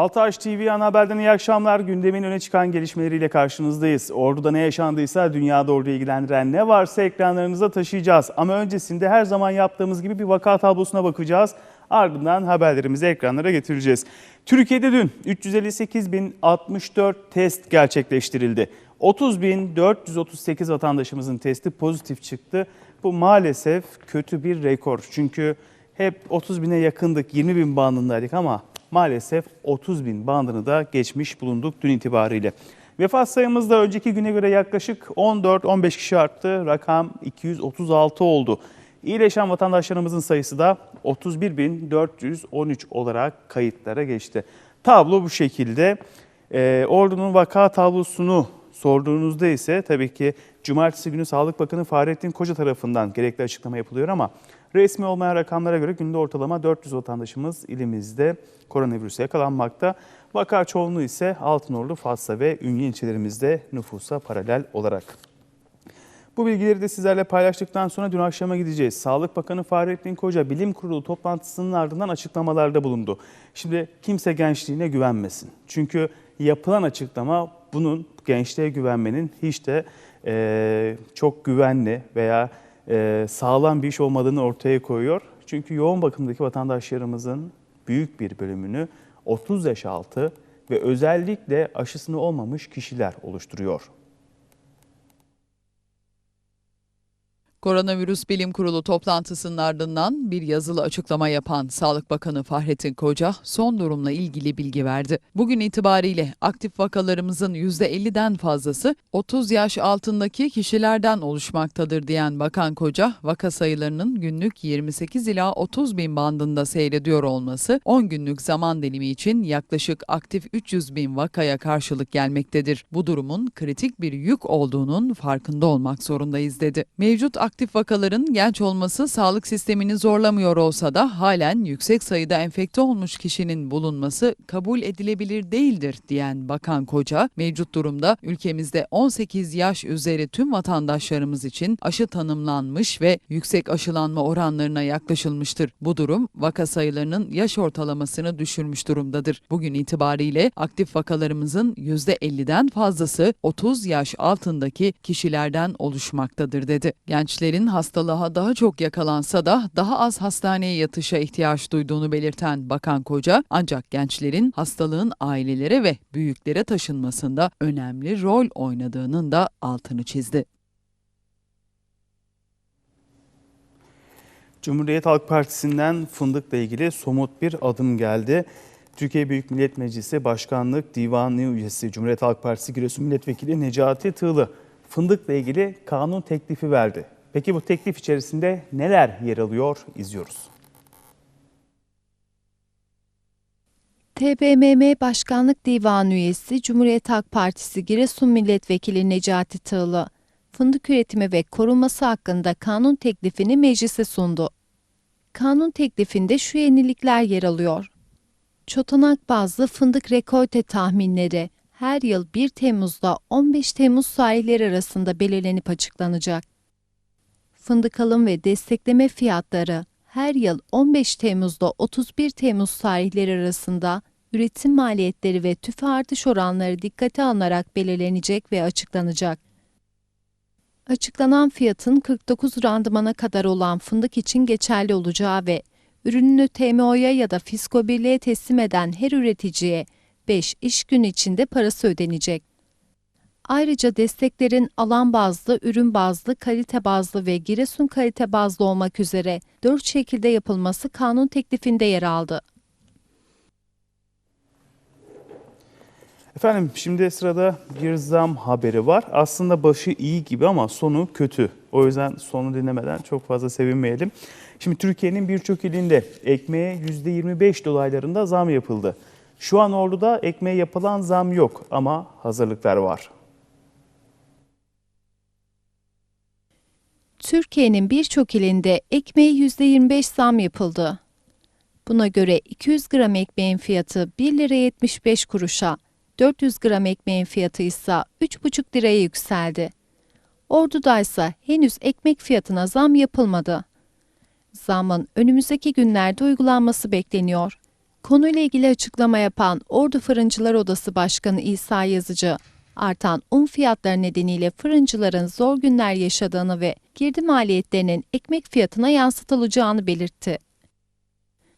Altaş TV ana haberden iyi akşamlar. Gündemin öne çıkan gelişmeleriyle karşınızdayız. Ordu'da ne yaşandıysa dünyada orduyu ilgilendiren ne varsa ekranlarınıza taşıyacağız. Ama öncesinde her zaman yaptığımız gibi bir vaka tablosuna bakacağız. Ardından haberlerimizi ekranlara getireceğiz. Türkiye'de dün 358.064 test gerçekleştirildi. 30.438 vatandaşımızın testi pozitif çıktı. Bu maalesef kötü bir rekor. Çünkü hep 30 bine yakındık, 20 bin bandındaydık ama maalesef 30 bin bandını da geçmiş bulunduk dün itibariyle. Vefat sayımız da önceki güne göre yaklaşık 14-15 kişi arttı. Rakam 236 oldu. İyileşen vatandaşlarımızın sayısı da 31.413 olarak kayıtlara geçti. Tablo bu şekilde. Ee, Ordu'nun vaka tablosunu sorduğunuzda ise tabii ki Cumartesi günü Sağlık Bakanı Fahrettin Koca tarafından gerekli açıklama yapılıyor ama resmi olmayan rakamlara göre günde ortalama 400 vatandaşımız ilimizde koronavirüse yakalanmakta. Vaka çoğunluğu ise Altınordu, Fatsa ve Ünye ilçelerimizde nüfusa paralel olarak. Bu bilgileri de sizlerle paylaştıktan sonra dün akşama gideceğiz. Sağlık Bakanı Fahrettin Koca bilim kurulu toplantısının ardından açıklamalarda bulundu. Şimdi kimse gençliğine güvenmesin. Çünkü yapılan açıklama bunun gençliğe güvenmenin hiç de e, çok güvenli veya sağlam bir iş olmadığını ortaya koyuyor. Çünkü yoğun bakımdaki vatandaşlarımızın büyük bir bölümünü 30 yaş altı ve özellikle aşısını olmamış kişiler oluşturuyor. Koronavirüs Bilim Kurulu toplantısının ardından bir yazılı açıklama yapan Sağlık Bakanı Fahrettin Koca son durumla ilgili bilgi verdi. Bugün itibariyle aktif vakalarımızın %50'den fazlası 30 yaş altındaki kişilerden oluşmaktadır diyen Bakan Koca, vaka sayılarının günlük 28 ila 30 bin bandında seyrediyor olması 10 günlük zaman dilimi için yaklaşık aktif 300 bin vakaya karşılık gelmektedir. Bu durumun kritik bir yük olduğunun farkında olmak zorundayız dedi. Mevcut aktif vakaların genç olması sağlık sistemini zorlamıyor olsa da halen yüksek sayıda enfekte olmuş kişinin bulunması kabul edilebilir değildir diyen Bakan Koca, mevcut durumda ülkemizde 18 yaş üzeri tüm vatandaşlarımız için aşı tanımlanmış ve yüksek aşılanma oranlarına yaklaşılmıştır. Bu durum vaka sayılarının yaş ortalamasını düşürmüş durumdadır. Bugün itibariyle aktif vakalarımızın %50'den fazlası 30 yaş altındaki kişilerden oluşmaktadır dedi. Gençlerin hastalığa daha çok yakalansa da daha az hastaneye yatışa ihtiyaç duyduğunu belirten Bakan Koca, ancak gençlerin hastalığın ailelere ve büyüklere taşınmasında önemli rol oynadığının da altını çizdi. Cumhuriyet Halk Partisi'nden fındıkla ilgili somut bir adım geldi. Türkiye Büyük Millet Meclisi Başkanlık Divanı üyesi Cumhuriyet Halk Partisi Giresun Milletvekili Necati Tığlı fındıkla ilgili kanun teklifi verdi. Peki bu teklif içerisinde neler yer alıyor izliyoruz. TBMM Başkanlık Divanı üyesi Cumhuriyet Halk Partisi Giresun Milletvekili Necati Tığlı, fındık üretimi ve korunması hakkında kanun teklifini meclise sundu. Kanun teklifinde şu yenilikler yer alıyor. Çotanak bazlı fındık rekolte tahminleri her yıl 1 Temmuz'da 15 Temmuz tarihleri arasında belirlenip açıklanacak. Fındık alım ve destekleme fiyatları her yıl 15 Temmuz'da 31 Temmuz tarihleri arasında üretim maliyetleri ve tüfe artış oranları dikkate alınarak belirlenecek ve açıklanacak. Açıklanan fiyatın 49 randımana kadar olan fındık için geçerli olacağı ve ürününü TMO'ya ya da Fisko Birliği'ye teslim eden her üreticiye 5 iş gün içinde parası ödenecek. Ayrıca desteklerin alan bazlı, ürün bazlı, kalite bazlı ve Giresun kalite bazlı olmak üzere 4 şekilde yapılması kanun teklifinde yer aldı. Efendim şimdi sırada bir zam haberi var. Aslında başı iyi gibi ama sonu kötü. O yüzden sonu dinlemeden çok fazla sevinmeyelim. Şimdi Türkiye'nin birçok ilinde ekmeğe %25 dolaylarında zam yapıldı. Şu an Ordu'da ekmeğe yapılan zam yok ama hazırlıklar var. Türkiye'nin birçok ilinde ekmeğe %25 zam yapıldı. Buna göre 200 gram ekmeğin fiyatı 1 lira 75 kuruşa, 400 gram ekmeğin fiyatı ise 3,5 liraya yükseldi. Ordu'da ise henüz ekmek fiyatına zam yapılmadı. Zamın önümüzdeki günlerde uygulanması bekleniyor. Konuyla ilgili açıklama yapan Ordu Fırıncılar Odası Başkanı İsa Yazıcı, artan un fiyatları nedeniyle fırıncıların zor günler yaşadığını ve girdi maliyetlerinin ekmek fiyatına yansıtılacağını belirtti.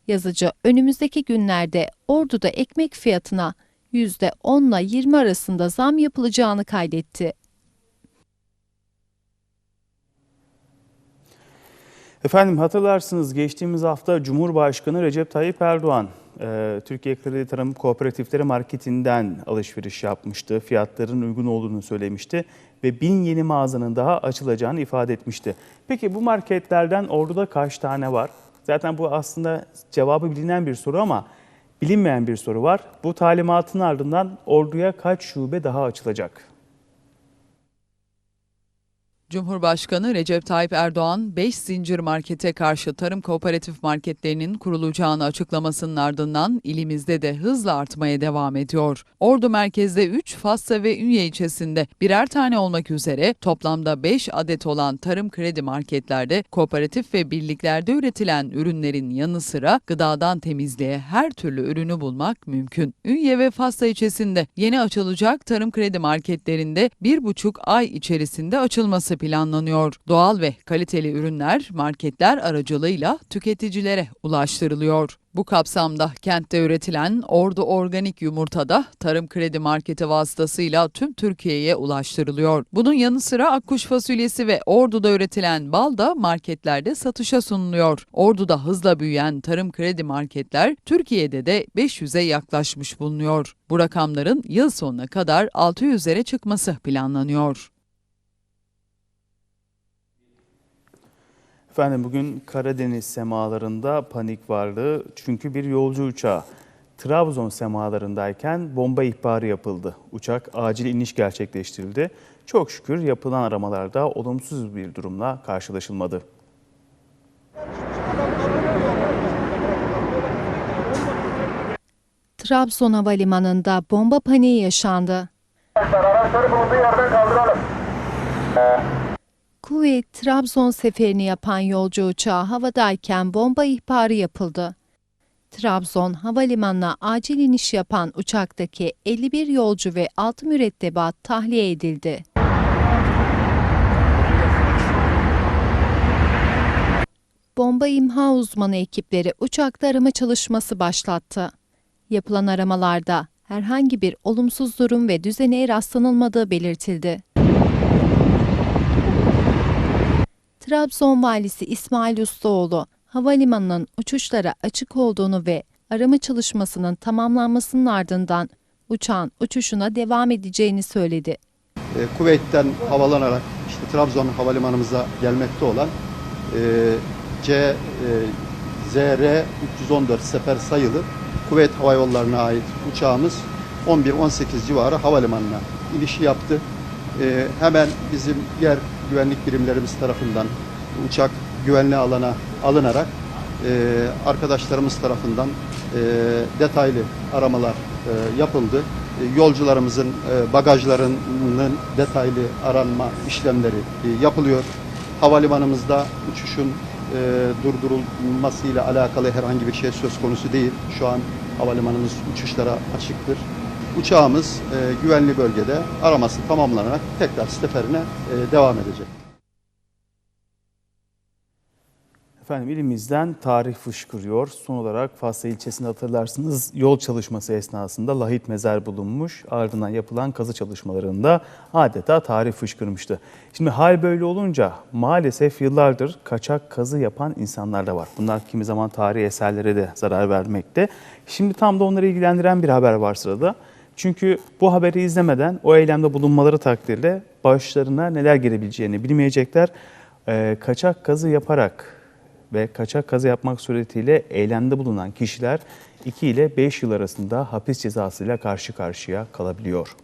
Yazıcı, önümüzdeki günlerde Ordu'da ekmek fiyatına %10 ile 20 arasında zam yapılacağını kaydetti. Efendim hatırlarsınız geçtiğimiz hafta Cumhurbaşkanı Recep Tayyip Erdoğan e, Türkiye Kredi Tarım Kooperatifleri Marketi'nden alışveriş yapmıştı. Fiyatların uygun olduğunu söylemişti ve bin yeni mağazanın daha açılacağını ifade etmişti. Peki bu marketlerden Ordu'da kaç tane var? Zaten bu aslında cevabı bilinen bir soru ama bilinmeyen bir soru var. Bu talimatın ardından Ordu'ya kaç şube daha açılacak? Cumhurbaşkanı Recep Tayyip Erdoğan 5 zincir markete karşı tarım kooperatif marketlerinin kurulacağını açıklamasının ardından ilimizde de hızla artmaya devam ediyor. Ordu merkezde 3, Fassa ve Ünye ilçesinde birer tane olmak üzere toplamda 5 adet olan tarım kredi marketlerde kooperatif ve birliklerde üretilen ürünlerin yanı sıra gıdadan temizliğe her türlü ürünü bulmak mümkün. Ünye ve Fassa ilçesinde yeni açılacak tarım kredi marketlerinde bir buçuk ay içerisinde açılması planlanıyor. Doğal ve kaliteli ürünler marketler aracılığıyla tüketicilere ulaştırılıyor. Bu kapsamda kentte üretilen Ordu Organik Yumurta da Tarım Kredi Marketi vasıtasıyla tüm Türkiye'ye ulaştırılıyor. Bunun yanı sıra akkuş fasulyesi ve Ordu'da üretilen bal da marketlerde satışa sunuluyor. Ordu'da hızla büyüyen Tarım Kredi Marketler Türkiye'de de 500'e yaklaşmış bulunuyor. Bu rakamların yıl sonuna kadar 600'lere çıkması planlanıyor. Efendim bugün Karadeniz semalarında panik vardı. Çünkü bir yolcu uçağı Trabzon semalarındayken bomba ihbarı yapıldı. Uçak acil iniş gerçekleştirildi. Çok şükür yapılan aramalarda olumsuz bir durumla karşılaşılmadı. Trabzon Havalimanı'nda bomba paniği yaşandı. Araçları bulunduğu yerden kaldıralım. Kuveyt Trabzon seferini yapan yolcu uçağı havadayken bomba ihbarı yapıldı. Trabzon havalimanına acil iniş yapan uçaktaki 51 yolcu ve 6 mürettebat tahliye edildi. Bomba imha uzmanı ekipleri uçakta arama çalışması başlattı. Yapılan aramalarda herhangi bir olumsuz durum ve düzeneye rastlanılmadığı belirtildi. Trabzon valisi İsmail Ustaoğlu, havalimanının uçuşlara açık olduğunu ve arama çalışmasının tamamlanmasının ardından uçağın uçuşuna devam edeceğini söyledi. E, Kuveyt'ten havalanarak işte Trabzon havalimanımıza gelmekte olan e, C e, ZR 314 sefer sayılı Kuveyt Hava Yolları'na ait uçağımız 11-18 civarı havalimanına inişi yaptı. E, hemen bizim diğer güvenlik birimlerimiz tarafından uçak güvenli alana alınarak e, arkadaşlarımız tarafından e, detaylı aramalar e, yapıldı. E, Yolcularımızın e, bagajlarının detaylı aranma işlemleri e, yapılıyor. Havalimanımızda uçuşun e, durdurulmasıyla alakalı herhangi bir şey söz konusu değil. Şu an havalimanımız uçuşlara açıktır. Uçağımız e, güvenli bölgede araması tamamlanarak tekrar seferine e, devam edecek. Efendim ilimizden tarih fışkırıyor. Son olarak Fasla ilçesinde hatırlarsınız yol çalışması esnasında lahit mezar bulunmuş. Ardından yapılan kazı çalışmalarında adeta tarih fışkırmıştı. Şimdi hal böyle olunca maalesef yıllardır kaçak kazı yapan insanlar da var. Bunlar kimi zaman tarihi eserlere de zarar vermekte. Şimdi tam da onları ilgilendiren bir haber var sırada. Çünkü bu haberi izlemeden o eylemde bulunmaları takdirde başlarına neler gelebileceğini bilmeyecekler. Ee, kaçak kazı yaparak ve kaçak kazı yapmak suretiyle eylemde bulunan kişiler 2 ile 5 yıl arasında hapis cezasıyla karşı karşıya kalabiliyor.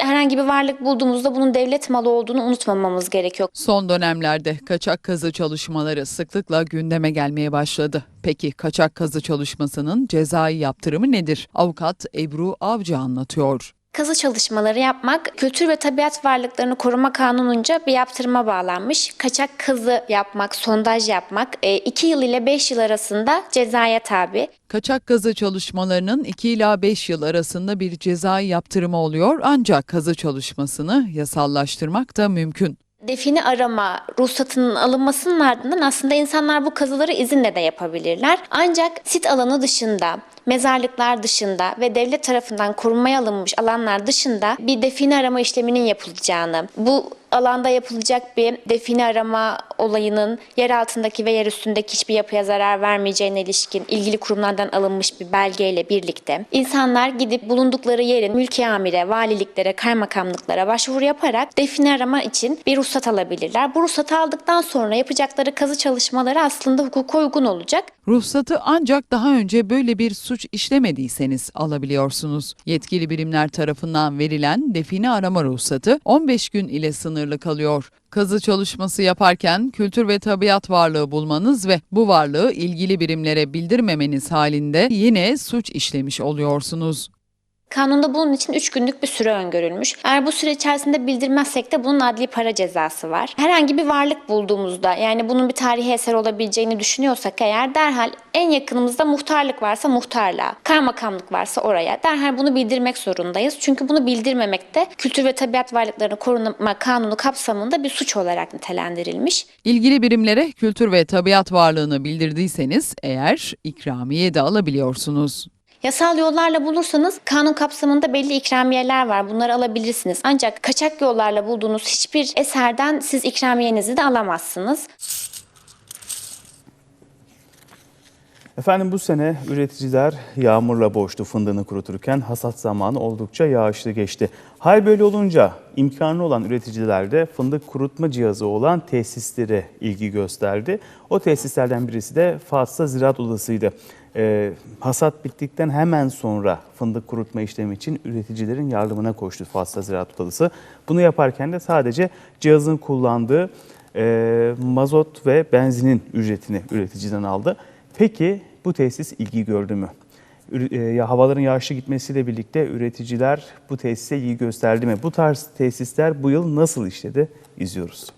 herhangi bir varlık bulduğumuzda bunun devlet malı olduğunu unutmamamız gerekiyor. Son dönemlerde kaçak kazı çalışmaları sıklıkla gündeme gelmeye başladı. Peki kaçak kazı çalışmasının cezai yaptırımı nedir? Avukat Ebru Avcı anlatıyor. Kazı çalışmaları yapmak Kültür ve Tabiat Varlıklarını Koruma Kanununca bir yaptırıma bağlanmış. Kaçak kazı yapmak, sondaj yapmak 2 yıl ile 5 yıl arasında cezaya tabi. Kaçak kazı çalışmalarının 2 ila 5 yıl arasında bir cezai yaptırımı oluyor ancak kazı çalışmasını yasallaştırmak da mümkün. Define arama ruhsatının alınmasının ardından aslında insanlar bu kazıları izinle de yapabilirler. Ancak sit alanı dışında, mezarlıklar dışında ve devlet tarafından korunmaya alınmış alanlar dışında bir define arama işleminin yapılacağını, bu alanda yapılacak bir define arama olayının yer altındaki ve yer üstündeki hiçbir yapıya zarar vermeyeceğine ilişkin ilgili kurumlardan alınmış bir belgeyle birlikte insanlar gidip bulundukları yerin mülki amire, valiliklere, kaymakamlıklara başvuru yaparak define arama için bir ruhsat alabilirler. Bu ruhsatı aldıktan sonra yapacakları kazı çalışmaları aslında hukuka uygun olacak. Ruhsatı ancak daha önce böyle bir suç işlemediyseniz alabiliyorsunuz. Yetkili birimler tarafından verilen define arama ruhsatı 15 gün ile sınırlı kalıyor. Kazı çalışması yaparken kültür ve tabiat varlığı bulmanız ve bu varlığı ilgili birimlere bildirmemeniz halinde yine suç işlemiş oluyorsunuz. Kanunda bunun için 3 günlük bir süre öngörülmüş. Eğer bu süre içerisinde bildirmezsek de bunun adli para cezası var. Herhangi bir varlık bulduğumuzda yani bunun bir tarihi eser olabileceğini düşünüyorsak eğer derhal en yakınımızda muhtarlık varsa muhtarlığa, kaymakamlık varsa oraya derhal bunu bildirmek zorundayız. Çünkü bunu bildirmemek de Kültür ve Tabiat Varlıklarını Koruma Kanunu kapsamında bir suç olarak nitelendirilmiş. İlgili birimlere kültür ve tabiat varlığını bildirdiyseniz eğer ikramiye de alabiliyorsunuz. Yasal yollarla bulursanız kanun kapsamında belli ikramiyeler var. Bunları alabilirsiniz. Ancak kaçak yollarla bulduğunuz hiçbir eserden siz ikramiyenizi de alamazsınız. Efendim bu sene üreticiler yağmurla boğuştu fındığını kuruturken hasat zamanı oldukça yağışlı geçti. Hal böyle olunca imkanı olan üreticiler de fındık kurutma cihazı olan tesislere ilgi gösterdi. O tesislerden birisi de Fatsa Ziraat Odası'ydı. Ee, hasat bittikten hemen sonra fındık kurutma işlemi için üreticilerin yardımına koştu Fatsa Ziraat Odası. Bunu yaparken de sadece cihazın kullandığı e, mazot ve benzinin ücretini üreticiden aldı. Peki bu tesis ilgi gördü mü? E, ya havaların yağışlı gitmesiyle birlikte üreticiler bu tesise ilgi gösterdi mi? Bu tarz tesisler bu yıl nasıl işledi? İzliyoruz.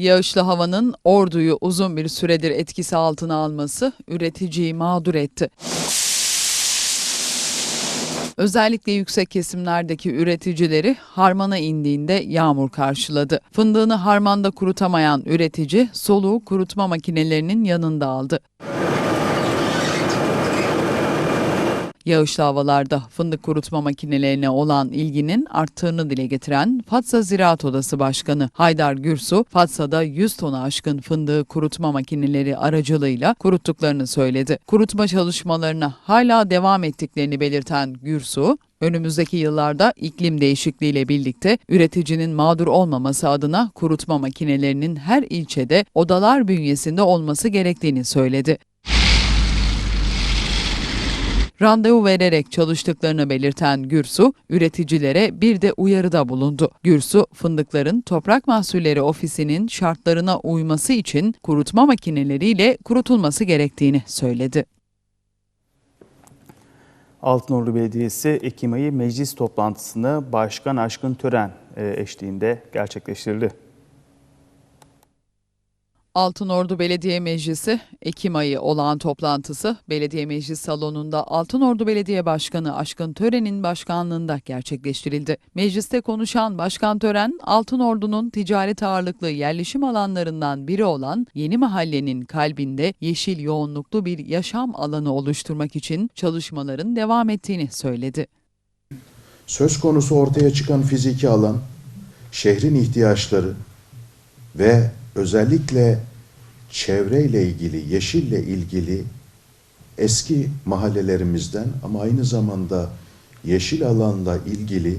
Yağışlı havanın orduyu uzun bir süredir etkisi altına alması üreticiyi mağdur etti. Özellikle yüksek kesimlerdeki üreticileri harmana indiğinde yağmur karşıladı. Fındığını harmanda kurutamayan üretici soluğu kurutma makinelerinin yanında aldı. Yağışlı havalarda fındık kurutma makinelerine olan ilginin arttığını dile getiren Fatsa Ziraat Odası Başkanı Haydar Gürsu, Fatsa'da 100 tonu aşkın fındığı kurutma makineleri aracılığıyla kuruttuklarını söyledi. Kurutma çalışmalarına hala devam ettiklerini belirten Gürsu, Önümüzdeki yıllarda iklim değişikliğiyle birlikte üreticinin mağdur olmaması adına kurutma makinelerinin her ilçede odalar bünyesinde olması gerektiğini söyledi. Randevu vererek çalıştıklarını belirten Gürsu, üreticilere bir de uyarıda bulundu. Gürsu, fındıkların Toprak Mahsulleri Ofisi'nin şartlarına uyması için kurutma makineleriyle kurutulması gerektiğini söyledi. Altınordu Belediyesi Ekim ayı meclis toplantısını Başkan Aşkın Tören e, eşliğinde gerçekleştirildi. Altınordu Belediye Meclisi Ekim ayı olağan toplantısı Belediye Meclis Salonu'nda Altınordu Belediye Başkanı Aşkın Tören'in başkanlığında gerçekleştirildi. Mecliste konuşan Başkan Tören, Altınordu'nun ticaret ağırlıklı yerleşim alanlarından biri olan Yeni Mahallenin kalbinde yeşil yoğunluklu bir yaşam alanı oluşturmak için çalışmaların devam ettiğini söyledi. Söz konusu ortaya çıkan fiziki alan, şehrin ihtiyaçları ve özellikle çevreyle ilgili, yeşille ilgili eski mahallelerimizden ama aynı zamanda yeşil alanla ilgili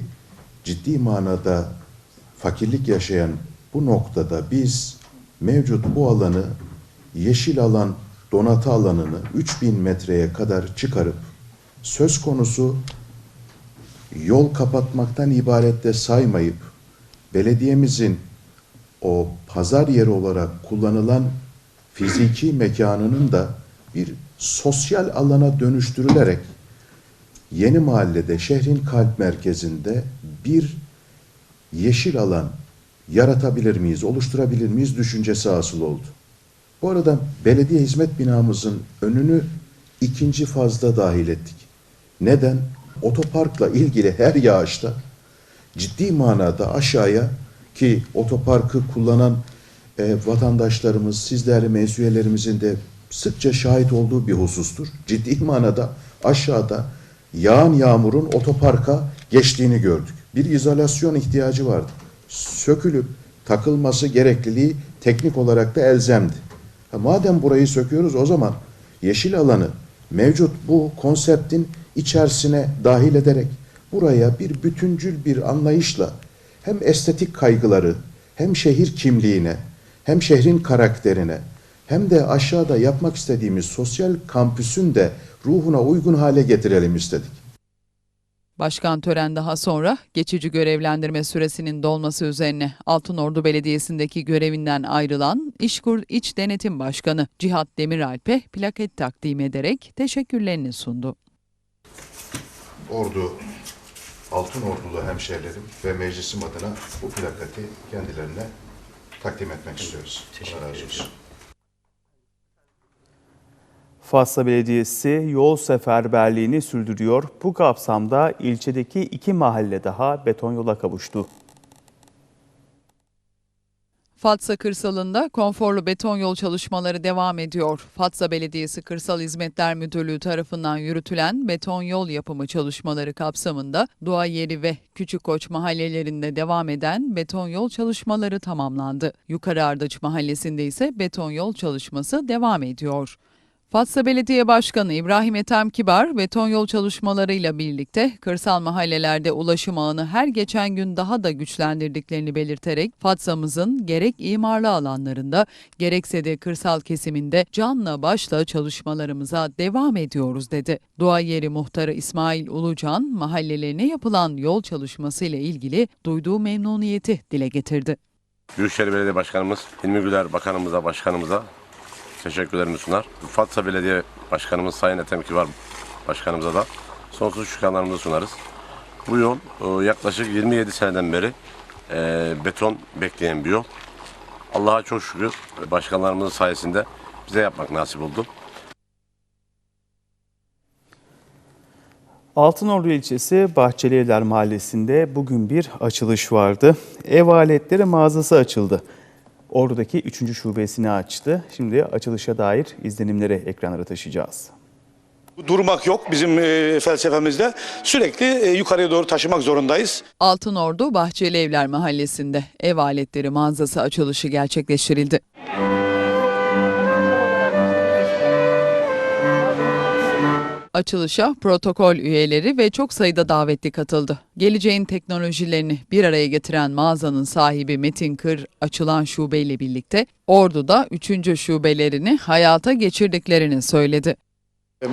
ciddi manada fakirlik yaşayan bu noktada biz mevcut bu alanı yeşil alan donatı alanını 3000 metreye kadar çıkarıp söz konusu yol kapatmaktan ibaret de saymayıp belediyemizin o pazar yeri olarak kullanılan fiziki mekanının da bir sosyal alana dönüştürülerek yeni mahallede, şehrin kalp merkezinde bir yeşil alan yaratabilir miyiz, oluşturabilir miyiz düşüncesi hasıl oldu. Bu arada belediye hizmet binamızın önünü ikinci fazda dahil ettik. Neden? Otoparkla ilgili her yağışta ciddi manada aşağıya ki otoparkı kullanan e, vatandaşlarımız, siz değerli mensuyelerimizin de sıkça şahit olduğu bir husustur. Ciddi manada aşağıda yağan yağmurun otoparka geçtiğini gördük. Bir izolasyon ihtiyacı vardı. Sökülüp takılması gerekliliği teknik olarak da elzemdi. Ha, madem burayı söküyoruz o zaman yeşil alanı mevcut bu konseptin içerisine dahil ederek buraya bir bütüncül bir anlayışla hem estetik kaygıları hem şehir kimliğine hem şehrin karakterine hem de aşağıda yapmak istediğimiz sosyal kampüsün de ruhuna uygun hale getirelim istedik. Başkan tören daha sonra geçici görevlendirme süresinin dolması üzerine Altınordu Belediyesi'ndeki görevinden ayrılan İşkur İç Denetim Başkanı Cihat Demiralp'e plaket takdim ederek teşekkürlerini sundu. Ordu, Altın Ordulu hemşehrilerim ve meclisim adına bu plakati kendilerine takdim etmek istiyoruz. Razı olsun. Fatsa Belediyesi yol seferberliğini sürdürüyor. Bu kapsamda ilçedeki iki mahalle daha beton yola kavuştu. Fatsa kırsalında konforlu beton yol çalışmaları devam ediyor. Fatsa Belediyesi Kırsal Hizmetler Müdürlüğü tarafından yürütülen beton yol yapımı çalışmaları kapsamında Doğa Yeri ve Küçükkoç mahallelerinde devam eden beton yol çalışmaları tamamlandı. Yukarı Ardaç mahallesinde ise beton yol çalışması devam ediyor. Fatsa Belediye Başkanı İbrahim Ethem Kibar, beton yol çalışmalarıyla birlikte kırsal mahallelerde ulaşım ağını her geçen gün daha da güçlendirdiklerini belirterek Fatsa'mızın gerek imarlı alanlarında gerekse de kırsal kesiminde canla başla çalışmalarımıza devam ediyoruz dedi. Doğa Yeri Muhtarı İsmail Ulucan, mahallelerine yapılan yol çalışması ile ilgili duyduğu memnuniyeti dile getirdi. Büyükşehir Belediye Başkanımız Hilmi Güler Bakanımıza, Başkanımıza teşekkürlerimi sunar. Fatsa Belediye Başkanımız Sayın Ethem Kibar Başkanımıza da sonsuz şükranlarımızı sunarız. Bu yol e, yaklaşık 27 seneden beri e, beton bekleyen bir yol. Allah'a çok şükür başkanlarımızın sayesinde bize yapmak nasip oldu. Altınordu ilçesi Bahçeli Evler Mahallesi'nde bugün bir açılış vardı. Ev aletleri mağazası açıldı. Ordu'daki 3. şubesini açtı. Şimdi açılışa dair izlenimleri ekranlara taşıyacağız. Durmak yok bizim e, felsefemizde. Sürekli e, yukarıya doğru taşımak zorundayız. Altınordu Bahçeli Evler Mahallesi'nde ev aletleri mağazası açılışı gerçekleştirildi. Açılışa protokol üyeleri ve çok sayıda davetli katıldı. Geleceğin teknolojilerini bir araya getiren mağazanın sahibi Metin Kır açılan şubeyle birlikte Ordu'da 3. şubelerini hayata geçirdiklerini söyledi.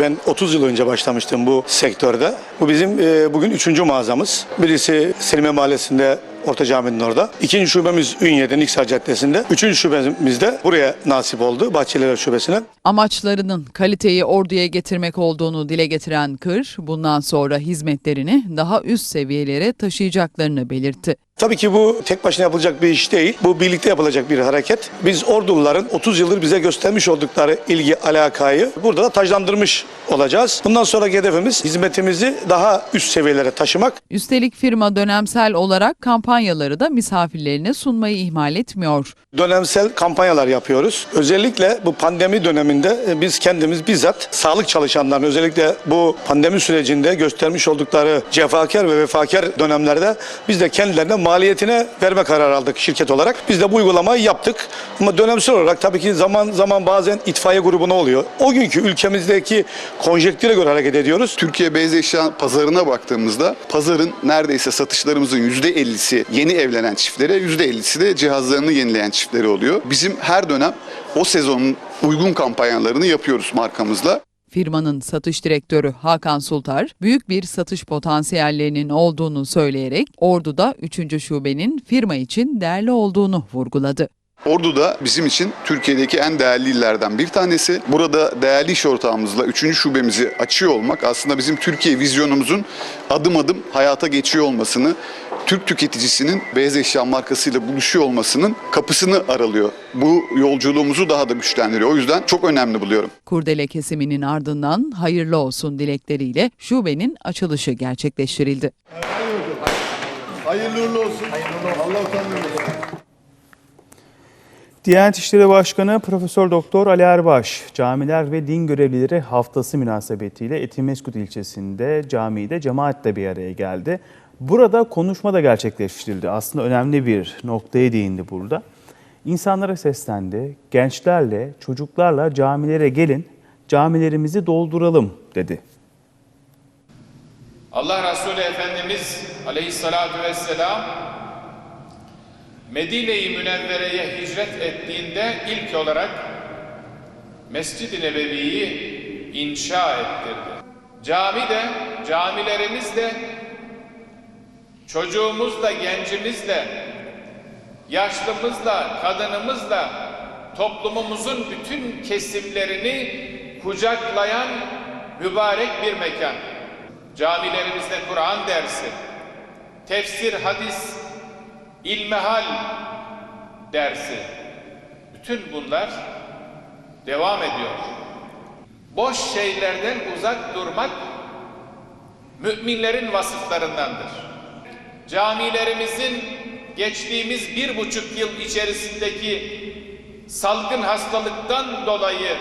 Ben 30 yıl önce başlamıştım bu sektörde. Bu bizim e, bugün üçüncü mağazamız. Birisi Selime Mahallesi'nde Orta Cami'nin orada. İkinci şubemiz Ünye'de Niksar Caddesi'nde. Üçüncü şubemiz de buraya nasip oldu. Bahçeliler Şubesi'ne. Amaçlarının kaliteyi orduya getirmek olduğunu dile getiren Kır, bundan sonra hizmetlerini daha üst seviyelere taşıyacaklarını belirtti. Tabii ki bu tek başına yapılacak bir iş değil. Bu birlikte yapılacak bir hareket. Biz Orduluların 30 yıldır bize göstermiş oldukları ilgi, alakayı burada da taçlandırmış olacağız. Bundan sonraki hedefimiz hizmetimizi daha üst seviyelere taşımak. Üstelik firma dönemsel olarak kampanyaları da misafirlerine sunmayı ihmal etmiyor. Dönemsel kampanyalar yapıyoruz. Özellikle bu pandemi döneminde e, biz kendimiz bizzat sağlık çalışanlarının özellikle bu pandemi sürecinde göstermiş oldukları cefakar ve vefakar dönemlerde biz de kendilerine maliyetine verme kararı aldık şirket olarak. Biz de bu uygulamayı yaptık. Ama dönemsel olarak tabii ki zaman zaman bazen itfaiye grubuna oluyor. O günkü ülkemizdeki konjektüre göre hareket ediyoruz. Türkiye beyaz eşya pazarına baktığımızda pazarın neredeyse satışlarımızın %50'si yeni evlenen çiftlere, %50'si de cihazlarını yenileyen çiftleri oluyor. Bizim her dönem o sezonun uygun kampanyalarını yapıyoruz markamızla. Firmanın satış direktörü Hakan Sultar, büyük bir satış potansiyellerinin olduğunu söyleyerek Ordu'da 3. şubenin firma için değerli olduğunu vurguladı. Ordu'da bizim için Türkiye'deki en değerli illerden bir tanesi. Burada değerli iş ortağımızla 3. şubemizi açıyor olmak aslında bizim Türkiye vizyonumuzun adım adım hayata geçiyor olmasını, Türk tüketicisinin beyaz eşya markasıyla buluşuyor olmasının kapısını aralıyor. Bu yolculuğumuzu daha da güçlendiriyor. O yüzden çok önemli buluyorum. Kurdele kesiminin ardından hayırlı olsun dilekleriyle şubenin açılışı gerçekleştirildi. Hayırlı uğurlu olsun. Allah utandırmasın. Diyanet İşleri Başkanı Profesör Doktor Ali Erbaş, Camiler ve Din Görevlileri Haftası münasebetiyle Etimeskut ilçesinde camide cemaatle bir araya geldi. Burada konuşma da gerçekleştirildi. Aslında önemli bir noktaya değindi burada. İnsanlara seslendi. Gençlerle, çocuklarla camilere gelin, camilerimizi dolduralım dedi. Allah Resulü Efendimiz aleyhissalatu vesselam Medine-i Münevvere'ye hicret ettiğinde ilk olarak Mescid-i Nebevi'yi inşa ettirdi. Cami de, camilerimiz de, çocuğumuzla, gencimizle, yaşlımızla, kadınımızla toplumumuzun bütün kesimlerini kucaklayan mübarek bir mekan. Camilerimizde Kur'an dersi, tefsir, hadis, ilmihal dersi. Bütün bunlar devam ediyor. Boş şeylerden uzak durmak müminlerin vasıflarındandır. Camilerimizin geçtiğimiz bir buçuk yıl içerisindeki salgın hastalıktan dolayı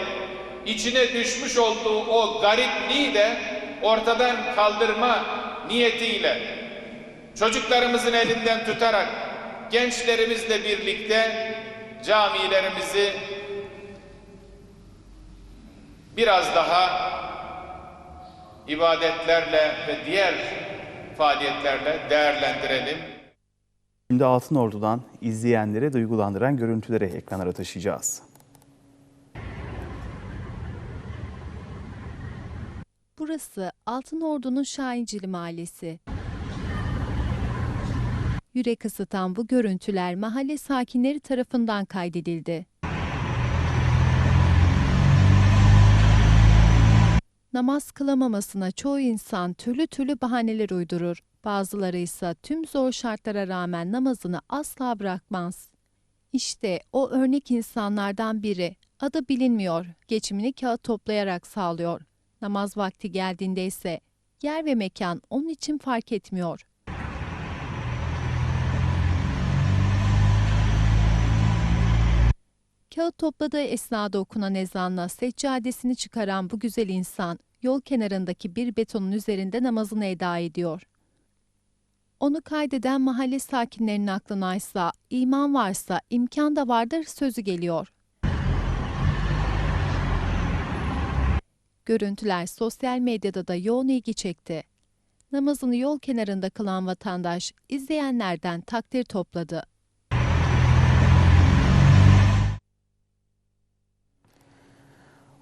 içine düşmüş olduğu o garipliği de ortadan kaldırma niyetiyle çocuklarımızın elinden tutarak gençlerimizle birlikte camilerimizi biraz daha ibadetlerle ve diğer faaliyetlerle değerlendirelim. Şimdi Altınordu'dan izleyenleri duygulandıran görüntüleri ekranlara taşıyacağız. Burası Altınordu'nun Şahincili Mahallesi. Yürek ısıtan bu görüntüler mahalle sakinleri tarafından kaydedildi. Namaz kılamamasına çoğu insan türlü türlü bahaneler uydurur. Bazıları ise tüm zor şartlara rağmen namazını asla bırakmaz. İşte o örnek insanlardan biri. Adı bilinmiyor. Geçimini kağıt toplayarak sağlıyor. Namaz vakti geldiğinde ise yer ve mekan onun için fark etmiyor. Kağıt topladığı esnada okunan ezanla seccadesini çıkaran bu güzel insan yol kenarındaki bir betonun üzerinde namazını eda ediyor. Onu kaydeden mahalle sakinlerinin aklına ise iman varsa imkan da vardır sözü geliyor. Görüntüler sosyal medyada da yoğun ilgi çekti. Namazını yol kenarında kılan vatandaş izleyenlerden takdir topladı.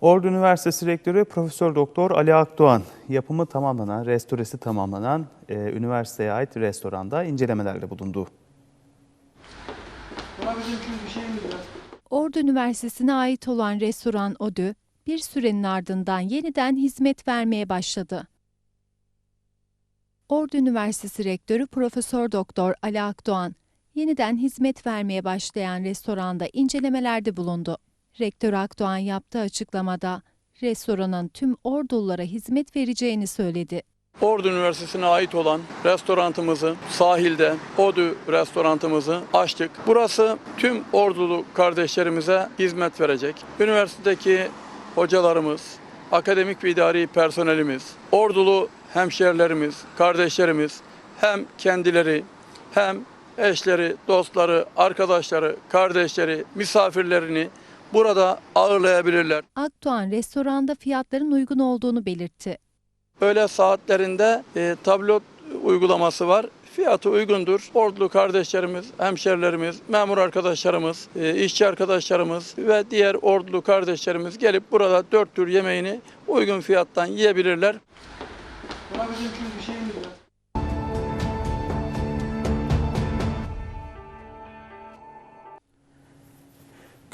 Ordu Üniversitesi Rektörü Profesör Doktor Ali Akdoğan yapımı tamamlanan, restoresi tamamlanan e, üniversiteye ait restoranda incelemelerde bulundu. Ordu Üniversitesi'ne ait olan restoran ODÜ, bir sürenin ardından yeniden hizmet vermeye başladı. Ordu Üniversitesi Rektörü Profesör Doktor Ali Akdoğan, yeniden hizmet vermeye başlayan restoranda incelemelerde bulundu. Rektör Akdoğan yaptığı açıklamada restoranın tüm Ordululara hizmet vereceğini söyledi. Ordu Üniversitesi'ne ait olan restoranımızı sahilde Odü restoranımızı açtık. Burası tüm Ordulu kardeşlerimize hizmet verecek. Üniversitedeki hocalarımız, akademik ve idari personelimiz, Ordulu hemşerilerimiz, kardeşlerimiz hem kendileri hem eşleri, dostları, arkadaşları, kardeşleri, misafirlerini burada ağırlayabilirler. Akdoğan restoranda fiyatların uygun olduğunu belirtti. Öğle saatlerinde e, tablo uygulaması var. Fiyatı uygundur. Ordulu kardeşlerimiz, hemşerilerimiz, memur arkadaşlarımız, e, işçi arkadaşlarımız ve diğer ordulu kardeşlerimiz gelip burada dört tür yemeğini uygun fiyattan yiyebilirler. Buna bizim için bir şeyimiz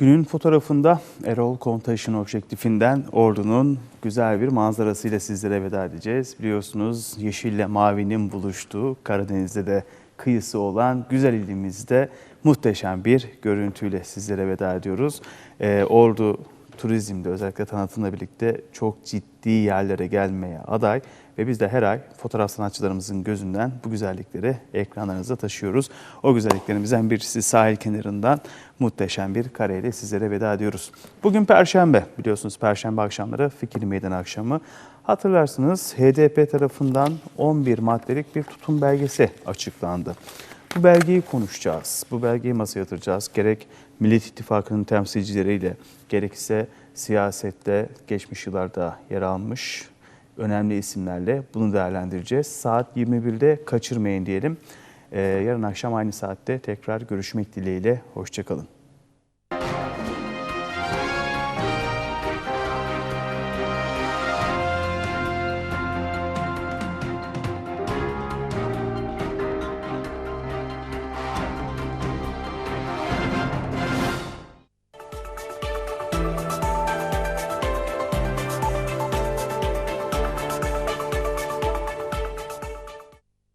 Günün fotoğrafında Erol Kontaş'ın objektifinden Ordu'nun güzel bir manzarasıyla sizlere veda edeceğiz. Biliyorsunuz yeşille mavinin buluştuğu Karadeniz'de de kıyısı olan güzel ilimizde muhteşem bir görüntüyle sizlere veda ediyoruz. Ee, Ordu turizmde özellikle tanıtımla birlikte çok ciddi yerlere gelmeye aday ve biz de her ay fotoğraf sanatçılarımızın gözünden bu güzellikleri ekranlarınıza taşıyoruz. O güzelliklerimizden birisi sahil kenarından muhteşem bir kareyle sizlere veda ediyoruz. Bugün Perşembe biliyorsunuz Perşembe akşamları Fikir Meydan akşamı. Hatırlarsınız HDP tarafından 11 maddelik bir tutum belgesi açıklandı. Bu belgeyi konuşacağız. Bu belgeyi masaya yatıracağız. Gerek Millet İttifakı'nın temsilcileriyle gerekse siyasette geçmiş yıllarda yer almış önemli isimlerle bunu değerlendireceğiz. Saat 21'de kaçırmayın diyelim. Ee, yarın akşam aynı saatte tekrar görüşmek dileğiyle. Hoşçakalın.